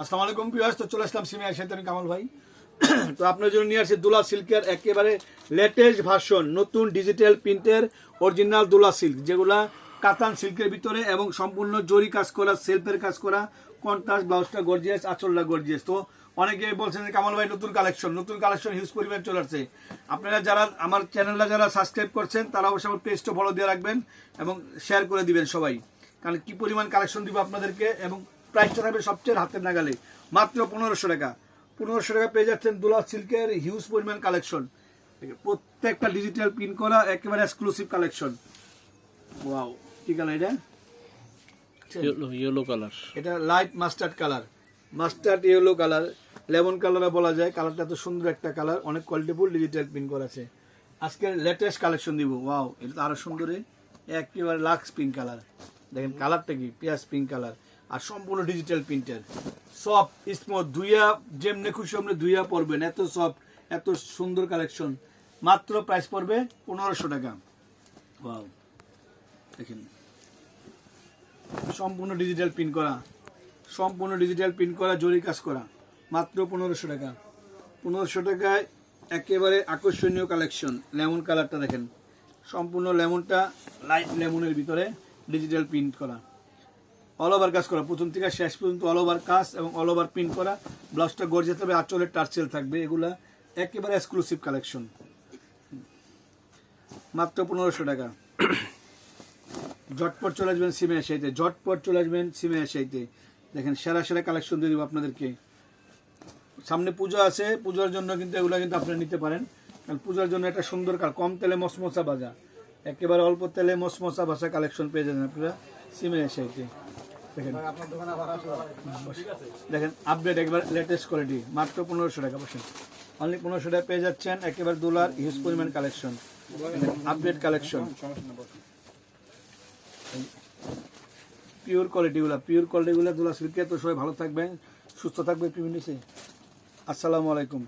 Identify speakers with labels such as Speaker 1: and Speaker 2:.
Speaker 1: আসসালামু আলাইকুম পিয়াস তো চলে আসলাম সিমিয়া শৈতানি কামাল ভাই। তো আপনার জন্য নিয়ে আসছি দুলা সিল্কের একেবারে লেটেস্ট ভার্সন নতুন ডিজিটাল প্রিন্টের অরিজিনাল দুলা সিল্ক, যেগুলা কাতান সিল্কের ভিতরে এবং সম্পূর্ণ জরি কাজ করা সেলফের কাজ করা কন্ট্রাস্ট ব্লাউজটা গর্জিয়াস আঁচলটা গর্জিয়াস তো অনেকে বলছেন যে কামাল ভাই, নতুন কালেকশন নতুন কালেকশন হিউজ পরিমাণ চলে আসছে। আপনারা যারা আমার চ্যানেলটা যারা সাবস্ক্রাইব করছেন, তারা অবশ্যই আমার পেজটা ফলো দিয়ে রাখবেন এবং শেয়ার করে দিবেন সবাই। কারণ কি পরিমাণ কালেকশন দিব আপনাদেরকে এবং প্রাইসটা থাকবে সবচেয়ে হাতের নাগালে। মাত্র পনেরোশো টাকা। পনেরোশো টাকা পেয়ে যাচ্ছেন দুলা সিল্কের হিউজ পরিমাণ কালেকশন প্রত্যেকটা ডিজিটাল প্রিন্ট করা একেবারে এক্সক্লুসিভ কালেকশন ওয়াও কি কালার এটা?
Speaker 2: ইয়েলো কালার
Speaker 1: এটা light mustard colour mustard yellow colour lemon কালারে বলা যায়। কালারটা তো সুন্দর একটা কালার অনেক কোয়ালিটিফুল ডিজিটাল প্রিন্ট করা আছে। আজকের লেটেস্ট কালেকশন দিব। ওয়াও এটা তো আরও সুন্দর একেবারে লাক্স পিঙ্ক কালার দেখেন কালারটা কি? পিয়াজ পিঙ্ক কালার আর সম্পূর্ণ ডিজিটাল প্রিন্টের সফট স্মুথ ধুইয়া যেমনি খুশি আপনি ধুইয়া পড়বেন এত সফট এত সুন্দর কালেকশন মাত্র প্রাইস পড়বে পনেরোশো টাকা। দেখেন। সম্পূর্ণ ডিজিটাল প্রিন্ট করা। সম্পূর্ণ ডিজিটাল প্রিন্ট করা জরি কাজ করা। মাত্র পনেরোশো টাকা। পনেরোশো টাকায় একেবারে আকর্ষণীয় কালেকশন লেমন কালারটা দেখেন। সম্পূর্ণ লেমনটা লাইট লেমনের ভিতরে ডিজিটাল প্রিন্ট করা। অল ওভার কাজ করা। প্রথম থেকে শেষ পর্যন্ত অল ওভার কাজ এবং অল ওভার প্রিন্ট করা। ব্লাউজটা গর্জে থাকবে আঁচলের টার্সেল থাকবে। এগুলা একেবারে এক্সক্লুসিভ কালেকশন মাত্র পনেরোশো টাকা। ঝটপট চলে আসবেন সিমে এসাইতে ঝটপট চলে আসবেন সিমে এসাইতে দেখেন, সেরা সেরা কালেকশন দিয়ে দেবো আপনাদেরকে। সামনে পুজো আছে। পুজোর জন্য কিন্তু এগুলো কিন্তু আপনারা নিতে পারেন। কারণ পুজোর জন্য একটা সুন্দর কম তেলে মসমসা ভাজা। একেবারে অল্প তেলে মসমসা ভাজা কালেকশন পেয়ে যাবেন আপনারা সিমে এসাইতে দেখেন। দেখেন আপডেট একবার লেটেস্ট কোয়ালিটি মাত্র পনেরোশো টাকা বসেন। অনলি পনেরোশো টাকা পেয়ে যাচ্ছেন একেবারে ডলার হিউজ পরিমাণ কালেকশন আপডেট কালেকশন পিওর কোয়ালিটিগুলো পিওর কোয়ালিটিগুলো দুলা সিল্কে তো সবাই ভালো থাকবেন সুস্থ থাকবে প্রিমিনিসে আসসালামু আলাইকুম।